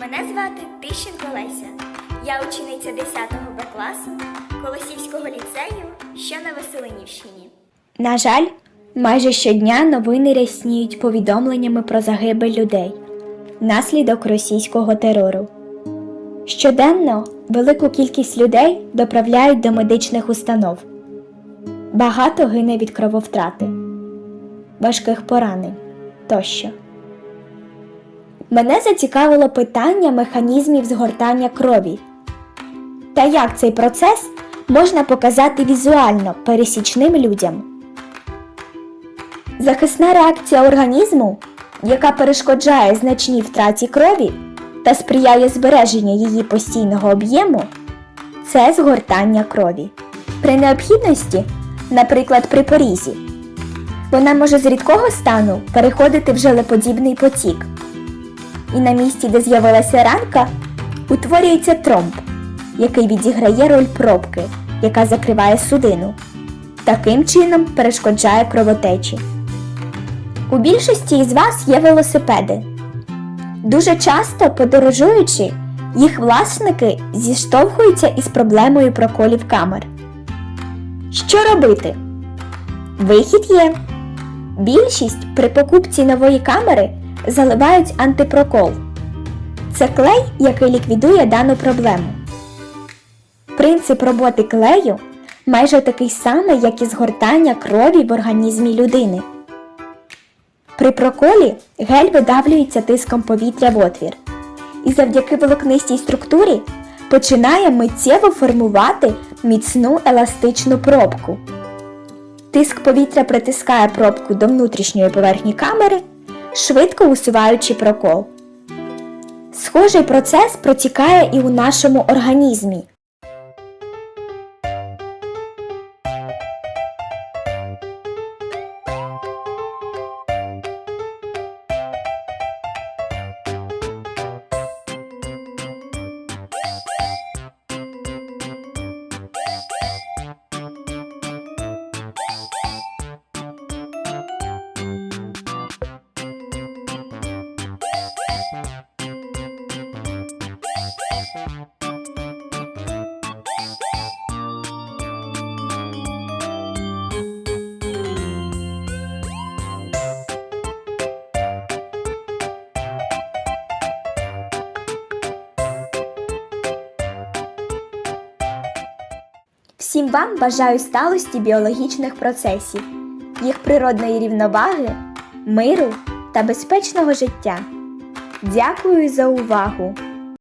Мене звати Тищенко Леся. Я учениця 10 Б класу Колосівського ліцею, що на Веселинівщині. На жаль, майже щодня новини рясніють повідомленнями про загибель людей внаслідок російського терору. Щоденно велику кількість людей доправляють до медичних установ. Багато гине від крововтрати, важких поранень тощо. Мене зацікавило питання механізмів згортання крові та як цей процес можна показати візуально пересічним людям. Захисна реакція організму, яка перешкоджає значній втраті крові та сприяє збереженню її постійного об'єму, це згортання крові. При необхідності, наприклад, при порізі, вона може з рідкого стану переходити в желеподібний потік. І на місці, де з'явилася ранка, утворюється тромб, який відіграє роль пробки, яка закриває судину. Таким чином перешкоджає кровотечі. У більшості із вас є велосипеди. Дуже часто, подорожуючи, їх власники зіштовхуються із проблемою проколів камер. Що робити? Вихід є. Більшість при покупці нової камери заливають антипрокол. Це клей, який ліквідує дану проблему. Принцип роботи клею майже такий самий, як і згортання крові в організмі людини. При проколі гель видавлюється тиском повітря в отвір і завдяки волокнистій структурі починає миттєво формувати міцну еластичну пробку. Тиск повітря притискає пробку до внутрішньої поверхні камери, швидко усуваючи прокол. Схожий процес протікає і у нашому організмі. Всім вам бажаю сталості біологічних процесів, їх природної рівноваги, миру та безпечного життя. Дякую за увагу!